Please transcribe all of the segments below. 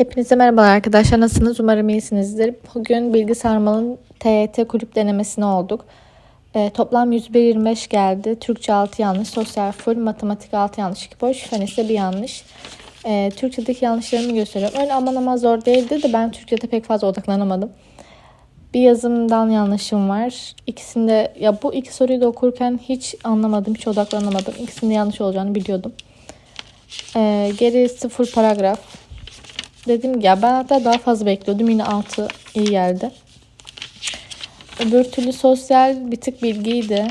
Hepinize merhaba arkadaşlar. Nasılsınız? Umarım iyisinizdir. Bugün Bilgi Sarmal'ın TYT kulüp denemesine olduk. Ee, toplam 125 geldi. Türkçe 6 yanlış, sosyal full, matematik 6 yanlış, 2 boş, fen ise 1 yanlış. Ee, Türkçedeki yanlışlarımı gösteriyorum. Öyle aman aman zor değildi de ben Türkçede pek fazla odaklanamadım. Bir yazımdan yanlışım var. İkisinde ya bu iki soruyu da okurken hiç anlamadım, hiç odaklanamadım. İkisinde yanlış olacağını biliyordum. Ee, geri sıfır paragraf. Dedim ya ben hatta daha fazla bekliyordum. Yine 6 iyi geldi. Öbür türlü sosyal bir tık bilgiydi.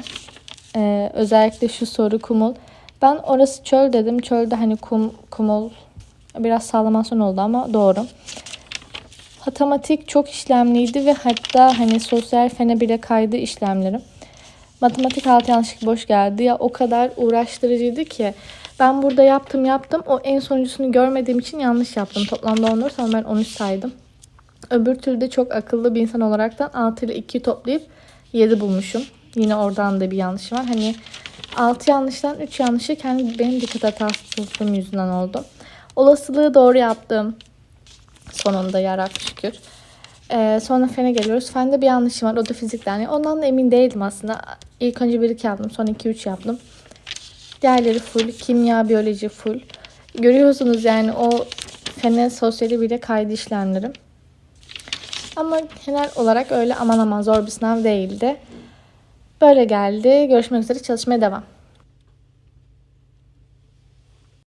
Ee, özellikle şu soru kumul. Ben orası çöl dedim. Çölde hani kum, kumul biraz sallamasyon oldu ama doğru. Matematik çok işlemliydi ve hatta hani sosyal fene bile kaydı işlemlerim. Matematik altı yanlışlık boş geldi. Ya o kadar uğraştırıcıydı ki. Ben burada yaptım yaptım. O en sonuncusunu görmediğim için yanlış yaptım. Toplamda 14 ama ben 13 saydım. Öbür türlü de çok akıllı bir insan olaraktan 6 ile 2'yi toplayıp 7 bulmuşum. Yine oradan da bir yanlış var. Hani 6 yanlıştan 3 yanlışı kendi benim dikkat hatasızlığım yüzünden oldu. Olasılığı doğru yaptım. Sonunda yarabbim şükür. Ee, sonra fene geliyoruz. Fende bir yanlışım var. O da fizikten. Yani ondan da emin değildim aslında. İlk önce 1-2 yaptım. Sonra 2-3 yaptım. Diğerleri full. Kimya, biyoloji full. Görüyorsunuz yani o fene sosyali bile kaydı işlemlerim. Ama genel olarak öyle aman aman zor bir sınav değildi. Böyle geldi. Görüşmek üzere çalışmaya devam.